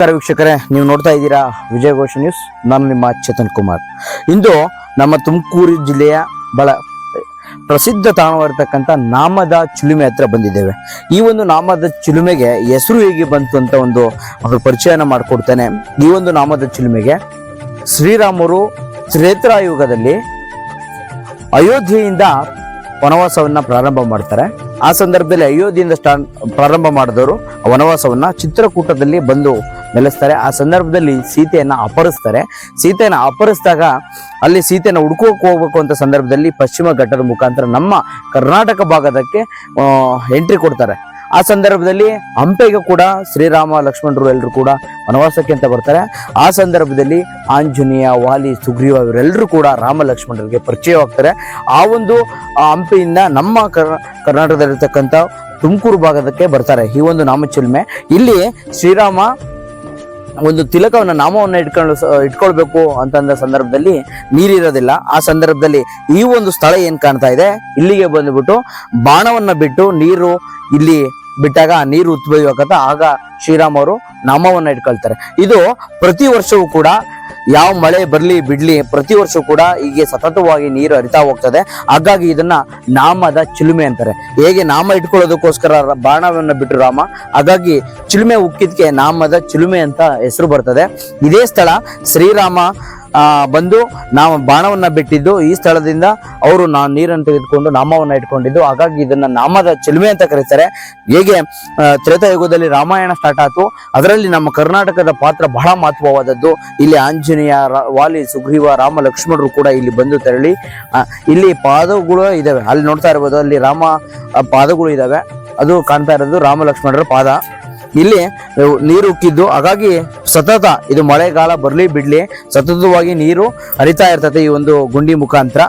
ನಮಸ್ಕಾರ ವೀಕ್ಷಕರೇ, ನೀವು ನೋಡ್ತಾ ಇದ್ದೀರಾ ವಿಜಯ ಘೋಷ ನ್ಯೂಸ್. ನಾನು ನಿಮ್ಮ ಚೇತನ್ ಕುಮಾರ್. ಇಂದು ನಮ್ಮ ತುಮಕೂರು ಜಿಲ್ಲೆಯ ಬಹಳ ಪ್ರಸಿದ್ಧ ತಾಣವಾಗಿರ್ತಕ್ಕಂಥ ನಾಮದ ಚಿಲುಮೆ ಹತ್ರ ಬಂದಿದ್ದೇವೆ. ಈ ಒಂದು ನಾಮದ ಚಿಲುಮೆಗೆ ಹೆಸರು ಹೇಗೆ ಬಂತು ಅಂತ ಒಂದು ಪರಿಚಯನ ಮಾಡಿಕೊಡ್ತೇನೆ. ಈ ಒಂದು ನಾಮದ ಚಿಲುಮೆಗೆ ಶ್ರೀರಾಮರು ತ್ರೇತಾಯುಗದಲ್ಲಿ ಅಯೋಧ್ಯೆಯಿಂದ ವನವಾಸವನ್ನ ಪ್ರಾರಂಭ ಮಾಡ್ತಾರೆ. ಆ ಸಂದರ್ಭದಲ್ಲಿ ಅಯೋಧ್ಯೆಯಿಂದ ಸ್ಟಾರ್ಟ್ ಪ್ರಾರಂಭ ಮಾಡಿದವರು ವನವಾಸವನ್ನ ಚಿತ್ರಕೂಟದಲ್ಲಿ ಬಂದು ನೆಲೆಸ್ತಾರೆ. ಆ ಸಂದರ್ಭದಲ್ಲಿ ಸೀತೆಯನ್ನು ಅಪಹರಿಸ್ತಾರೆ. ಸೀತೆಯನ್ನು ಅಪಹರಿಸಿದಾಗ ಅಲ್ಲಿ ಸೀತೆಯನ್ನ ಹುಡ್ಕೋಕ್ ಹೋಗ್ಬೇಕು ಅಂತ ಸಂದರ್ಭದಲ್ಲಿ ಪಶ್ಚಿಮ ಘಟ್ಟದ ಮುಖಾಂತರ ನಮ್ಮ ಕರ್ನಾಟಕ ಭಾಗದಕ್ಕೆ ಎಂಟ್ರಿ ಕೊಡ್ತಾರೆ. ಆ ಸಂದರ್ಭದಲ್ಲಿ ಹಂಪೆಗೆ ಕೂಡ ಶ್ರೀರಾಮ ಲಕ್ಷ್ಮಣರು ಎಲ್ಲರೂ ಕೂಡ ವನವಾಸಕ್ಕೆ ಅಂತ ಬರ್ತಾರೆ. ಆ ಸಂದರ್ಭದಲ್ಲಿ ಆಂಜನೇಯ, ವಾಲಿ, ಸುಗ್ರೀವ ಇವರೆಲ್ಲರೂ ಕೂಡ ರಾಮ ಲಕ್ಷ್ಮಣರಿಗೆ ಪರಿಚಯವಾಗ್ತಾರೆ. ಆ ಒಂದು ಹಂಪೆಯಿಂದ ನಮ್ಮ ಕರ್, ಕರ್ನಾಟಕದಲ್ಲಿರ್ತಕ್ಕಂಥ ತುಮಕೂರು ಭಾಗದಕ್ಕೆ ಬರ್ತಾರೆ ಈ ಒಂದು ನಾಮಚಿಲ್ಮೆ ಇಲ್ಲಿ ಶ್ರೀರಾಮ ಒಂದು ತಿಲಕವನ್ನ ನಾಮವನ್ನ ಇಟ್ಕೊಂಡು ಇಟ್ಕೊಳ್ಬೇಕು ಅಂತಂದ ಸಂದರ್ಭದಲ್ಲಿ ನೀರಿರೋದಿಲ್ಲ. ಆ ಸಂದರ್ಭದಲ್ಲಿ ಈ ಒಂದು ಸ್ಥಳ ಏನ್ ಕಾಣ್ತಾ ಇದೆ? ಇಲ್ಲಿಗೆ ಬಂದ್ಬಿಟ್ಟು ಬಾಣವನ್ನ ಬಿಟ್ಟು ನೀರು ಇಲ್ಲಿ ಬಿಟ್ಟಾಗ ಆ ನೀರು ಆಗತ್ತ ಆಗ ಶ್ರೀರಾಮ್ ಅವರು ನಾಮವನ್ನ ಇಟ್ಕೊಳ್ತಾರೆ. ಇದು ಪ್ರತಿ ವರ್ಷವೂ ಕೂಡ ಯಾವ ಮಳೆ ಬರಲಿ ಬಿಡಲಿ ಪ್ರತಿ ವರ್ಷ ಕೂಡ ಹೀಗೆ ಸತತವಾಗಿ ನೀರು ಹರಿತಾ ಹೋಗ್ತದೆ. ಹಾಗಾಗಿ ಇದನ್ನ ನಾಮದ ಚಿಲುಮೆ ಅಂತಾರೆ. ಹೇಗೆ ನಾಮ ಇಟ್ಕೊಳ್ಳೋದಕ್ಕೋಸ್ಕರ ಬಾಣವನ್ನು ಬಿಟ್ಟು ರಾಮ? ಹಾಗಾಗಿ ಚಿಲುಮೆ ಉಕ್ಕಿದ್ಕೆ ನಾಮದ ಚಿಲುಮೆ ಅಂತ ಹೆಸರು ಬರ್ತದೆ. ಇದೇ ಸ್ಥಳ ಶ್ರೀರಾಮ ಬಂದು ನಾವು ಬಾಣವನ್ನ ಬಿಟ್ಟಿದ್ದು ಈ ಸ್ಥಳದಿಂದ ಅವರು ನಾ ನೀರನ್ನು ತೆಗೆದುಕೊಂಡು ನಾಮವನ್ನ ಇಟ್ಕೊಂಡಿದ್ದು. ಹಾಗಾಗಿ ಇದನ್ನ ನಾಮದ ಚಿಲುಮೆ ಅಂತ ಕರೀತಾರೆ. ಹೇಗೆ ತ್ರೇತಾಯುಗದಲ್ಲಿ ರಾಮಾಯಣ ಸ್ಟಾರ್ಟ್ ಆಯ್ತು. ಅದರಲ್ಲಿ ನಮ್ಮ ಕರ್ನಾಟಕದ ಪಾತ್ರ ಬಹಳ ಮಹತ್ವವಾದದ್ದು. ಇಲ್ಲಿ ಆಂಜನೇಯ ವಾಲಿ, ಸುಗ್ರೀವ, ರಾಮ, ಲಕ್ಷ್ಮಣರು ಕೂಡ ಇಲ್ಲಿ ಬಂದು ತೆರಳಿ ಇಲ್ಲಿ ಪಾದಗಳು ಇದಾವೆ. ಅಲ್ಲಿ ನೋಡ್ತಾ ಇರ್ಬೋದು, ಅಲ್ಲಿ ರಾಮ ಪಾದಗಳು ಇದಾವೆ. ಅದು ಕಾಣ್ತಾ ಇರೋದು ರಾಮ, ಲಕ್ಷ್ಮಣರ ಪಾದ. ಇಲ್ಲಿ ನೀರು ಉಕ್ಕಿದ್ದು. ಹಾಗಾಗಿ ಸತತ ಇದು ಮಳೆಗಾಲ ಬರಲಿ ಬಿಡಲಿ, ಸತತವಾಗಿ ನೀರು ಹರಿತಾ ಇರ್ತದೆ ಈ ಒಂದು ಗುಂಡಿ ಮುಖಾಂತರ.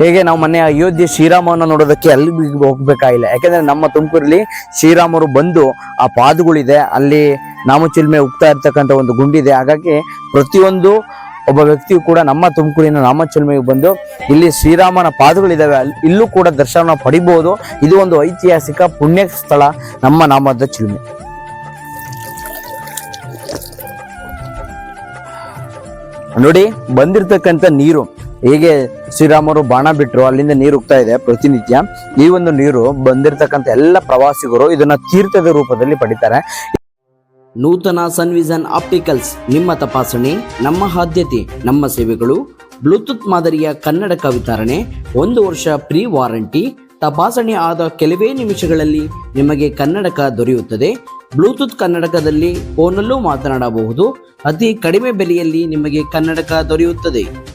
ಹೇಗೆ ನಾವು ಮೊನ್ನೆ ಅಯೋಧ್ಯೆ ಶ್ರೀರಾಮನ ನೋಡೋದಕ್ಕೆ ಅಲ್ಲಿ ಹೋಗ್ಬೇಕಾಗಿಲ್ಲ. ಯಾಕಂದ್ರೆ ನಮ್ಮ ತುಮಕೂರಲ್ಲಿ ಶ್ರೀರಾಮರು ಬಂದು ಆ ಪಾದಗಳಿದೆ. ಅಲ್ಲಿ ನಾಮಚಿಲ್ಮೆ ಉಗ್ತಾ ಇರ್ತಕ್ಕಂಥ ಒಂದು ಗುಂಡಿದೆ. ಹಾಗಾಗಿ ಪ್ರತಿಯೊಂದು ಒಬ್ಬ ವ್ಯಕ್ತಿಯು ಕೂಡ ನಮ್ಮ ತುಮಕೂರಿನ ನಾಮಚಿಲ್ಮೆಗೆ ಬಂದು ಇಲ್ಲಿ ಶ್ರೀರಾಮನ ಪಾದಗಳಿದ್ದಾವೆ ಇಲ್ಲೂ ಕೂಡ ದರ್ಶನ ಪಡಿಬಹುದು ಇದು ಒಂದು ಐತಿಹಾಸಿಕ ಪುಣ್ಯ ಸ್ಥಳ ನಮ್ಮ ನಾಮದ ಚಿಲ್ಮೆ. ನೋಡಿ, ಬಂದಿರತಕ್ಕಂಥ ನೀರು, ಹೇಗೆ ಶ್ರೀರಾಮರು ಬಾಣ ಬಿಟ್ಟರು ಅಲ್ಲಿಂದ ನೀರು ಹೋಗ್ತಾ ಇದೆ ಪ್ರತಿನಿತ್ಯ. ಈ ಒಂದು ನೀರು ಬಂದಿರತಕ್ಕಂಥ ಎಲ್ಲ ಪ್ರವಾಸಿಗರು ಇದನ್ನ ತೀರ್ಥದ ರೂಪದಲ್ಲಿ ಪಡಿತಾರೆ. ನೂತನ ಸನ್ವಿಸನ್ ಆಪ್ಟಿಕಲ್ಸ್, ನಿಮ್ಮ ತಪಾಸಣೆ, ನಮ್ಮ ಆದ್ಯತೆ, ನಮ್ಮ ಸೇವೆಗಳು, ಬ್ಲೂಟೂತ್ ಮಾದರಿಯ ಕನ್ನಡಕ ವಿತರಣೆ ಒಂದು ವರ್ಷ ಪ್ರೀ ವಾರಂಟಿ, ತಪಾಸಣೆ ಆದ ಕೆಲವೇ ನಿಮಿಷಗಳಲ್ಲಿ ನಿಮಗೆ ಕನ್ನಡಕ ದೊರೆಯುತ್ತದೆ. ಬ್ಲೂಟೂತ್ ಕನ್ನಡಕದಲ್ಲಿ ಫೋನಲ್ಲೂ ಮಾತನಾಡಬಹುದು. ಅತಿ ಕಡಿಮೆ ಬೆಲೆಯಲ್ಲಿ ನಿಮಗೆ ಕನ್ನಡಕ ದೊರೆಯುತ್ತದೆ.